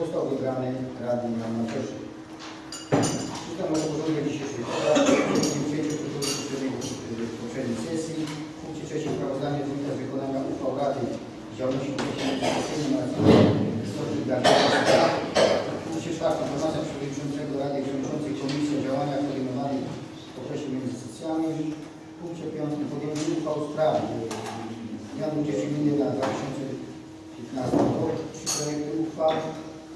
został wybrany radny Jan Matoszek. Czytam rozporządzenie dzisiejszej obrad, przyjęcie protokołu poprzedniej sesji. W punkcie trzecim sprawozdanie z wykonania uchwał Rady z działalności komisji na zagadnieniach. W punkcie czwartym informacja przewodniczącego Rady przewodniczącej Komisji o działaniach podejmowanych w okresie między sesjami. W punkcie piątym podjęcie uchwał w sprawie zmian budżetu gminy na 2015 rok. Trzy projekty uchwał.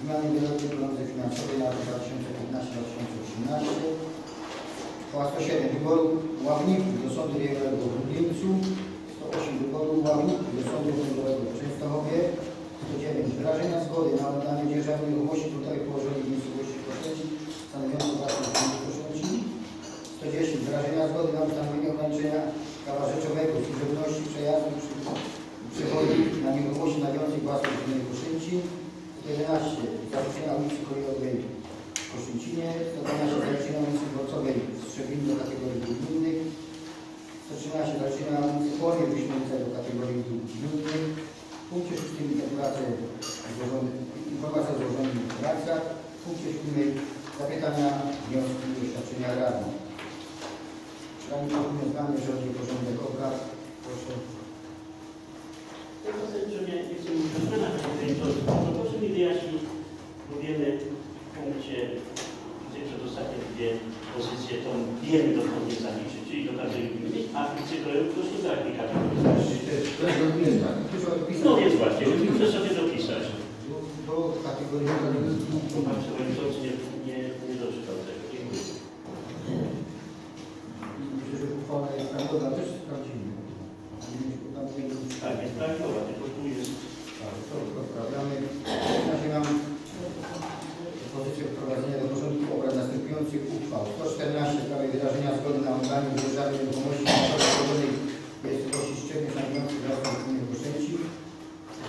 Zmiany wieloletniej prognozy finansowej na lata 2015-2018. Uchwała 107 wyboru ławników do Sądu Rejonowego w Lublińcu. 108 wyboru ławników do Sądu Rejonowego w Częstochowie. 109 wyrażenia zgody na oddanie dzierżawy nieruchomości tutaj położonej w miejscowości Koszęci stanowiącą własność gminy Koszęci. 110 wyrażenia zgody na ustanowienie ograniczenia prawa rzeczowego służebności przejazdu przy przechodzi na nieruchomości mających własność gminy. 11 zarzucenia ulicy Kolejowej w Koszęcinie. 112 zarzucenia ulicy Dworcowej w Strzebnicy do kategorii gminnych. 113 zarzucenia ulicy Chłonie Wyśmienice do kategorii gminnych. W punkcie 6 informacja o złożonych informacjach. W punkcie 7 zapytania, wnioski i oświadczenia radnych. Pani jeżeli chodzi o porządek obrad. Proszę. Tylko że nie, chcę mówić o mi wyjaśnić, bo wiemy w punkcie gdzie przedostatnie dwie pozycje, to wiemy dokładnie zaliczyć, czyli do kategorii gminy, a tak jest odmienna. Proszę odpisać. No więc właśnie, muszę sobie dopisać. Bo przewodniczący nie, nie, nie doczytał tego. Dziękuję. Myślę, że uchwała jest prawidłowa, też sprawdzimy. Tam nie- Tak, jest prawidłowa, tylko tu jest Tak, to poprawiamy. W razie mam propozycję wprowadzenia do porządku obrad następujących uchwał. 114 w sprawie wyrażenia zgody na oddanie dzierżawy nieruchomości narodowej w miejscowości Szczególnie znajdujących własność gminy Koszęci.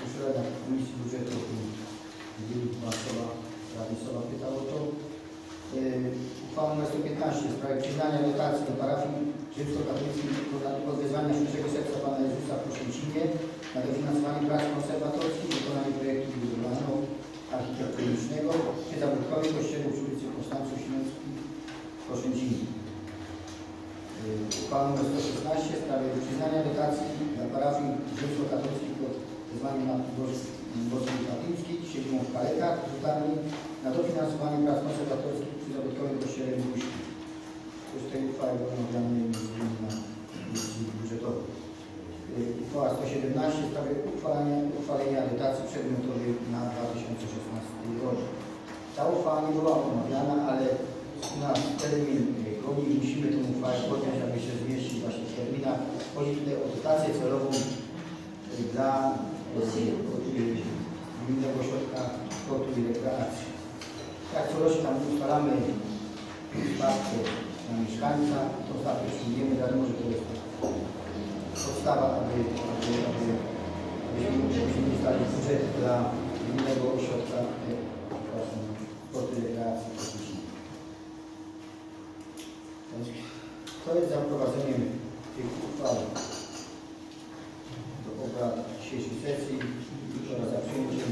Już Rada Komisji Budżetu Wielka Sowa, Radny Sowa pytał o to. Uchwała nr 115 w sprawie przyznania dotacji do parafii rzymskokatolickiej pod wezwania Świętego Serca Pana Jezusa w Koszęcinie na dofinansowanie prac konserwatorskich, wykonanie projektu budowlano-architektonicznego przy zabytkowym kościele przy ulicy Konstanców Śląskich w Koszęcinie. Uchwała nr 116 w sprawie przyznania dotacji dla parafii rzymskokatolickich pod wezwaniem na Boskiej Katyńskiej, siedzibą w Kalekach, w Zutarni, na dofinansowanie prac konserwatorskich przy zabytkowym kościele w. To jest tej uchwały między innymi na komisji budżetowej. Uchwała 117 w sprawie uchwalenia, uchwalenia dotacji przedmiotowej na 2016 rok. Ta uchwała nie była omawiana, ale na termin yy, goni musimy tę uchwałę podjąć, aby się zmieścić właśnie w terminach. Chodzi tutaj o dotację celową yy, dla yy, Gminnego Ośrodka Sportu i Rekreacji. Tak co rocznie tam ustalamy stawkę na mieszkańca, to stawkę przyjmujemy, wiadomo, że to jest podstawa, aby, aby, aby, abyśmy dostali budżet dla Gminnego Ośrodka Sportu i Rekreacji. Kto jest za wprowadzeniem tych uchwał do obrad dzisiejszej sesji oraz za przyjęciem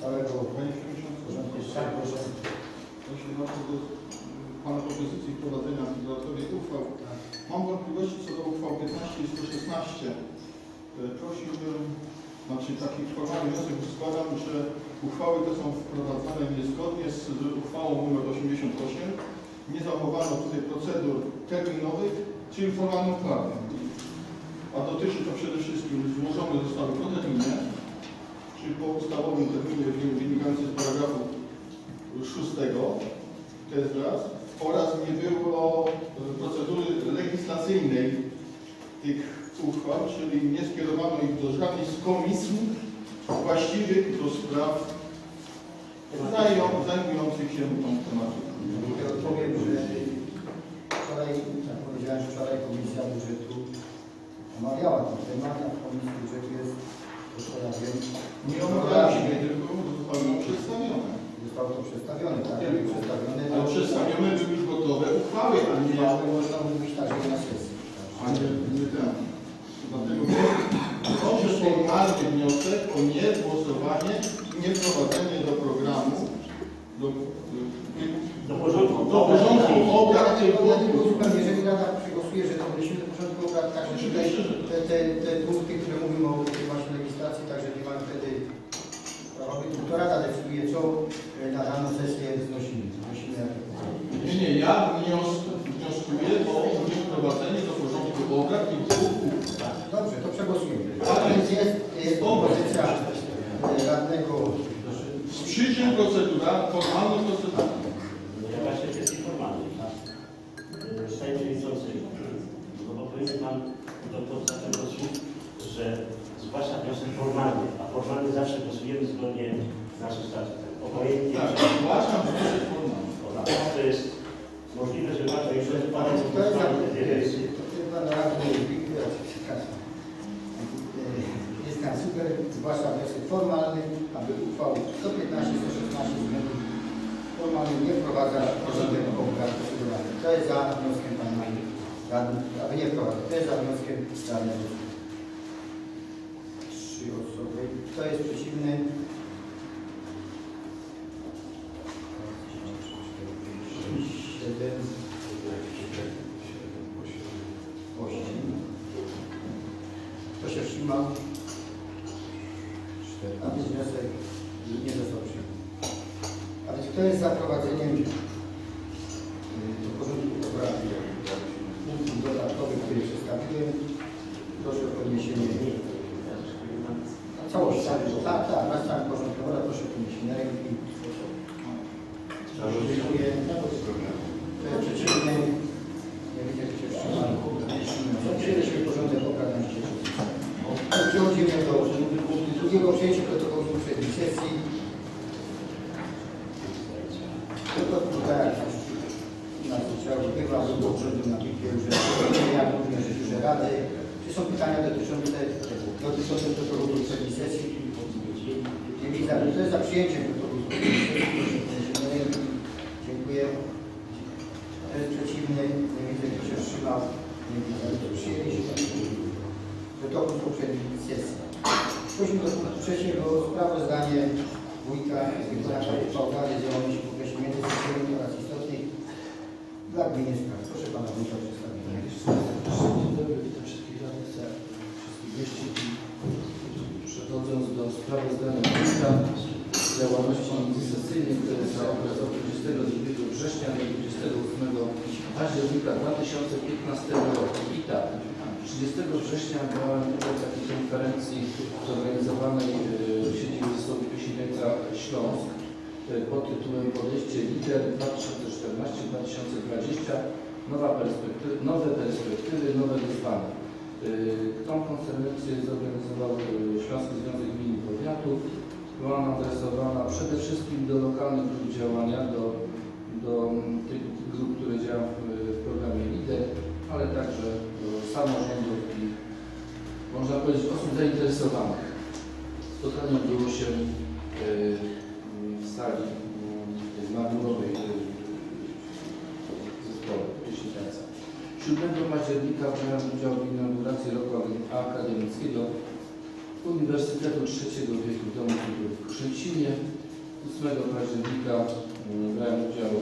całego Panie Przewodniczący, porządku? Tak, proszę. jeśli ma co do Pana propozycji wprowadzenia dodatkowych uchwał, mam wątpliwości co do uchwał 15 i 116. E, Prosiłbym, znaczy taki formalny wniosek składam, że uchwały te są wprowadzane niezgodnie z uchwałą nr 88. Nie zachowano tutaj procedur terminowych, czyli formalną prawem. A dotyczy to przede wszystkim złożone zostały po terminie, czyli po ustawowym terminie wynikającym z paragrafu szóstego, to jest raz, oraz nie było e, procedury legislacyjnej tych czyli nie skierowano ich do żadnej z komisji właściwych do spraw zajmujących się tą tematyką. Ja odpowiem, że wczoraj, jak powiedziałem, wczoraj Komisja Budżetu omawiała ten temat, a w komisji budżetu jest, to ja wiem, Nie omawialiśmy, tylko zostało nam przedstawione. zostało to przedstawione, tak, Nie. przedstawione. Ale przedstawione były już gotowe uchwały, a nie, Uchwały można mówić także na sesji. a nie, nie ten. Dlatego proszę formalny wniosek o niegłosowanie i niewprowadzenie do programu, do, Do porządku do porządku obrad Ja tej tylko zupełnie, jeżeli Rada przegłosuje, że to wrócimy do porządku obrad, także tutaj te, te, te punkty, które mówimy o tej właśnie legislacji, także nie mamy wtedy robić. To Rada decyduje, co e, na daną sesję znosimy. znosimy Nie, nie, ja wnios, wnioskuję o niewprowadzenie do porządku obrad i dwóch uchwał. Dobrze, to przegłosujemy. Tak. Więc jest, jest propozycja e, radnego Z przyczyn proceduralnych, formalnych proceduralnych. Ja właśnie kwestii formalnej. Y, Powinien Pan doktor zacząć od słów, że zgłasza wniosek formalny, a formalny zawsze głosujemy zgodnie z naszym statutem. Obojętnie, Tak, zgłaszam wniosek formalny. to jest możliwe, że bardzo już jest Pan To jest przepraszam. E, Jest tam super, zgłasza wniosek formalny, aby uchwał 115, 116 względów formalnych nie wprowadza porządek obrad proceduralnych. To jest za aby nie wprowadzać. To jest za wnioskiem radnego. Trzy osoby. Kto jest przeciwny? Siedem. Osiem. Kto się wstrzymał? Cztery. A więc wniosek nie został przyjęty. A więc kto jest za prowadzeniem y, do porządku obrad punktów dodatkowych, które przedstawiłem? Proszę o podniesienie. Całość, tak, tak, tak, na całym porządku proszę o podniesienie ręki. Dziękuję. Kto jest przeciwny? Nie widzę, kto się wstrzymał. Przyjęliśmy porządek obrad na dzisiejszym Przechodzimy do drugiego przejścia protokołu poprzedniej sesji. Tylko tutaj na słyszałem, była do urzędu na piłkę już jak również już Rady. Czy są pytania dotyczące dotyczące protokołu poprzedniej sesji? Nie widzę. To jest za przyjęciem protokołu poprzedniej sesji. Dziękuję. Kto jest przeciwny? Nie widzę, kto się wstrzymał. Nie widzę. To przyjęliśmy protokół poprzedniej sesji. Przechodzimy do punktu trzeciego. Sprawozdanie wójta Zbigniewa Pałgary z działalności w okresie międzysesyjnym oraz istotnych dla gminy spraw. Proszę pana wójta o przedstawienie. Dzień dobry, witam wszystkich radnych, wszystkich gości. Przechodząc do sprawozdania wójta z działalności międzysesyjnej, które jest za okres od 22 września do 28 października 2015 roku. I tak, 30 września brałem udział w takiej konferencji zorganizowanej e, w siedzibie Zespołu Piesińca Śląsk e, pod tytułem Podejście Lider 2014-2020 Nowa nowe perspektywy, nowe wyzwania. Yy, Tą konferencję zorganizował Śląski Związek Gmin i Powiatów. Była ona adresowana przede wszystkim do lokalnych grup działania, do, do mm, tych grup, które działają w programie LIDER, ale także samorządów i można powiedzieć osób zainteresowanych. Spotkanie odbyło się yy, w sali yy, marmurowej yy, zespołu Pieśniczęca. 7 października brałem udział w inauguracji roku akademickiego Uniwersytetu Trzeciego Wieku w Domu Kultury w Krzęcinie. 8 października mm, brałem udział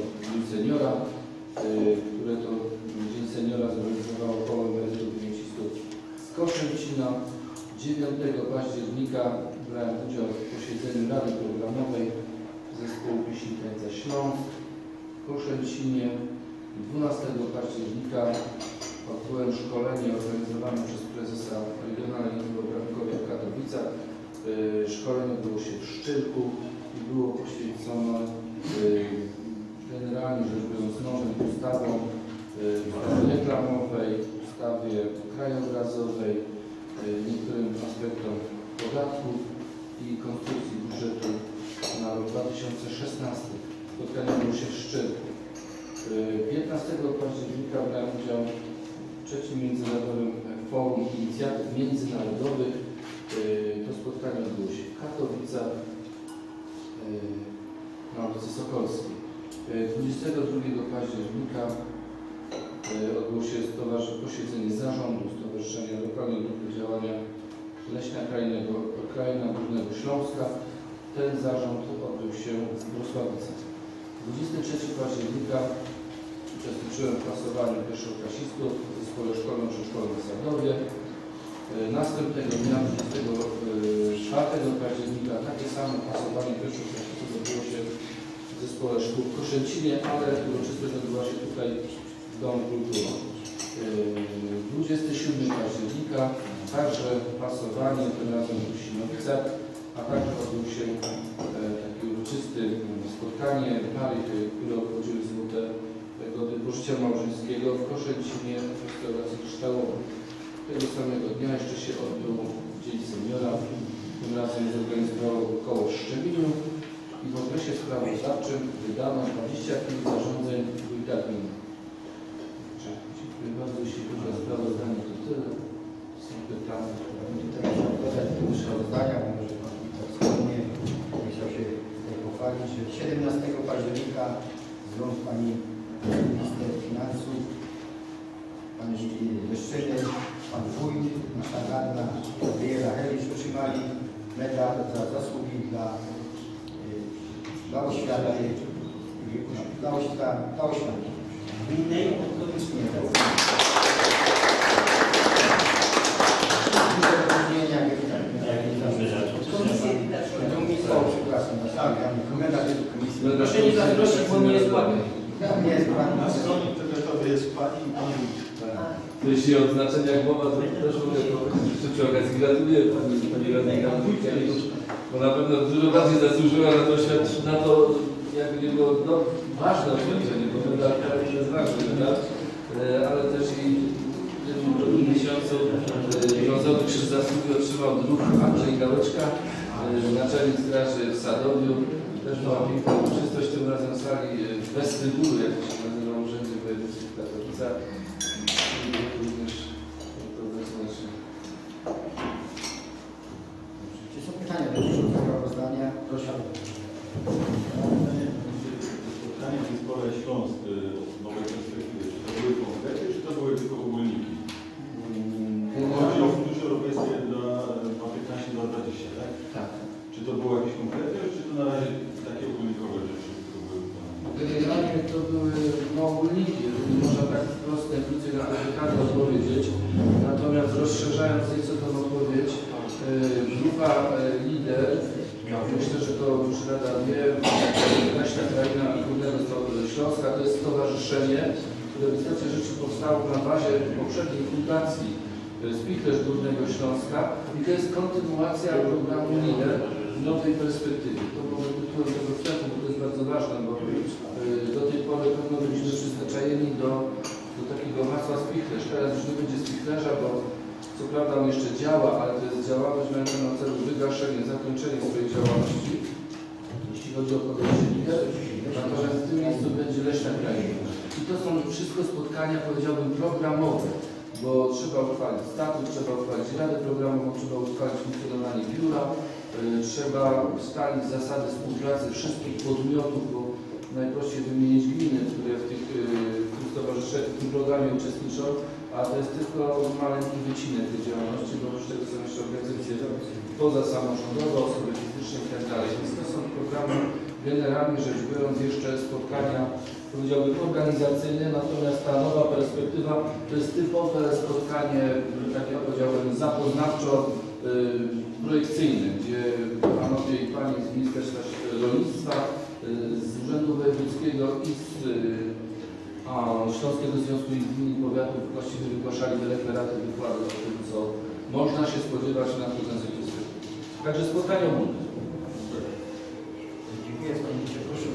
w Seniora, które to Dzień Seniora zorganizowało koło emerytów i rencistów z Koszęcina. 9 października brałem udział w posiedzeniu Rady Programowej Zespołu Pieśni Tańca Śląsk w Koszęcinie. 12 października odbyłem szkolenie organizowane przez prezesa Regionalnej Izby Obrachunkowej w Katowicach. Y, Szkolenie odbyło się w Szczyrku i było poświęcone y, generalnie rzecz biorąc y, ustawie reklamowej, ustawie krajobrazowej, y, niektórym aspektom podatków i konstrukcji budżetu na rok 2016. Spotkanie odbyło się w Szczyrku. 15 października brałem udział w trzecim międzynarodowym Forum Inicjatyw Międzynarodowych. E, To spotkanie odbyło się w Katowicach na ulicy Sokolskiej. E, 22 października odbyło się posiedzenie zarządu Stowarzyszenia Lokalnej Grupy Działania Leśna Krajnego, Kraina Górnego Śląska. Ten zarząd odbył się w Wrocławicach. 23 października uczestniczyłem w pasowaniu pierwszoklasistów w Zespole Szkolnym Przedszkolnym w Sadowie. E, Następnego dnia, 24 października, takie samo pasowanie pierwszoklasistów odbyło się w Zespole Szkół w Koszęcinie, ale uroczystość odbyła się tutaj E, 27 października, także pasowanie, tym razem w Sinowicach, a także odbył się e, takie uroczyste mm, spotkanie pary, które obchodziły złote gody pożycia małżeńskiego w Koszęcinie w restauracji kryształowej. Tego samego dnia jeszcze się odbył Dzień Seniora. Tym razem zorganizowało koło w Szczemilu i w okresie sprawozdawczym wydano 25 zarządzeń w minut. Także Dziękuję bardzo, jeśli chodzi o sprawozdanie, to tyle. Są pytania. Teraz dodać do sprawozdania, bo może Pan Wójt wspólnie chciał się tutaj pochwalić, że 17 października zrząd Pani Minister Finansów, Pani Leszczyny, Pan Wójt, nasza radna Gabriela Helicz otrzymali medal za zasługi dla, y, dla oświaty, dla oświaty. Gminnej Jak tak, komisji. Proszę nie zazdrościć, bo nie jest ładny. Nie jest Pan Na stronie internetowej jest Pani i Pan Wójt. Jeśli o odznaczeniach mowa, to też mogę powiedzieć, że przy okazji gratuluję Pani, pani Radnej bo na pewno dużo bardziej zasłużyła na to, świadczy- na to jakby nie było no, ważne oświadczenie, bo to jest ważny medal, e, ale też i w tym miesiącu e, brązowy krzyż zasługi otrzymał druh Andrzej Gałeczka, e, naczelnik straży w Sadowiu. Też była piękna uroczystość, tym razem sali e, westybulu, jak to się nazywa Urzędzie Wojewódzkim w Katowicach. Również to znaczy, Czy są pytania dotyczące sprawozdania? Proszę. Spotkanie w Zespole Śląsk y, od nowej perspektywy, czy to były konkrety, czy to były tylko ogólniki? Chodzi o fundusze europejskie dla 2015 dla 20, tak? tak. Czy to było jakieś konkrety, czy to na razie takie ogólnikowe rzeczy, które były wykonane? Generalnie to były no, ogólniki, można tak wprost najkrócej na to pytanie odpowiedzieć. Natomiast rozszerzając nieco tą odpowiedź, yy, grupa yy, lider, myślę, że to już Rada wie, Leśna Kraina Górnego Śląska to stowarzyszenie, które w istocie rzeczy powstało na bazie poprzedniej fundacji Spichlerz Górnego Śląska i to jest kontynuacja programu LIDER w nowej perspektywie. To może tytułem tego wstępu, bo to jest bardzo ważne, bo yy, do tej pory pewno byliśmy przyzwyczajeni do, do takiego masła spichlerz. Teraz już nie będzie spichlerza, bo co prawda on jeszcze działa, ale to jest działalność mająca na celu wygaszenie, zakończenie swojej działalności, jeśli chodzi o podejście lider. Natomiast w tym miejscu będzie leśna to są wszystko spotkania, powiedziałbym, programowe, bo trzeba uchwalić statut, trzeba uchwalić radę programową, trzeba uchwalić funkcjonowanie biura, y, trzeba ustalić zasady współpracy wszystkich podmiotów, bo najprościej wymienić gminy, które w, tych, y, w tym w tym programie uczestniczą, a to jest tylko maleńki wycinek tej działalności, bo oprócz tego są jeszcze organizacje pozasamorządowe, osoby fizyczne i tak. Więc to są programy generalnie rzecz biorąc jeszcze spotkania, powiedziałbym organizacyjne, natomiast ta nowa perspektywa to jest typowe spotkanie, takie powiedziałbym zapoznawczo y, projekcyjne, gdzie panowie i panie z Ministerstwa Rolnictwa, y, z Urzędu Wojewódzkiego i z y, a, Śląskiego Związku Gmin i Powiatów właściwie wygłaszali te wykłady o tym, co można się spodziewać na nadchodzącej perspektywie. Także spotkania ogólne. Dziękuję Panie Ministrze, proszę.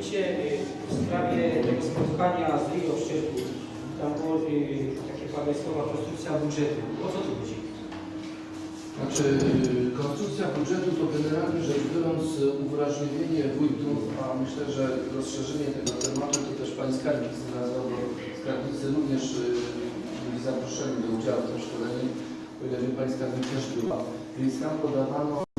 E, Panie Wójcie, e, w sprawie tego spotkania z Rio w Szczerku, tam było e, takie padły słowa konstrukcja budżetu. O co tu chodzi? Znaczy, konstrukcja budżetu to generalnie rzecz biorąc uwrażliwienie wójtów, a myślę, że rozszerzenie tego tematu to też Pani Skarbnik znalazła, bo skarbnicy również y, byli zaproszeni do udziału w tym szkoleniu, o ile wiem, Państwa w nim też była, więc tam podawano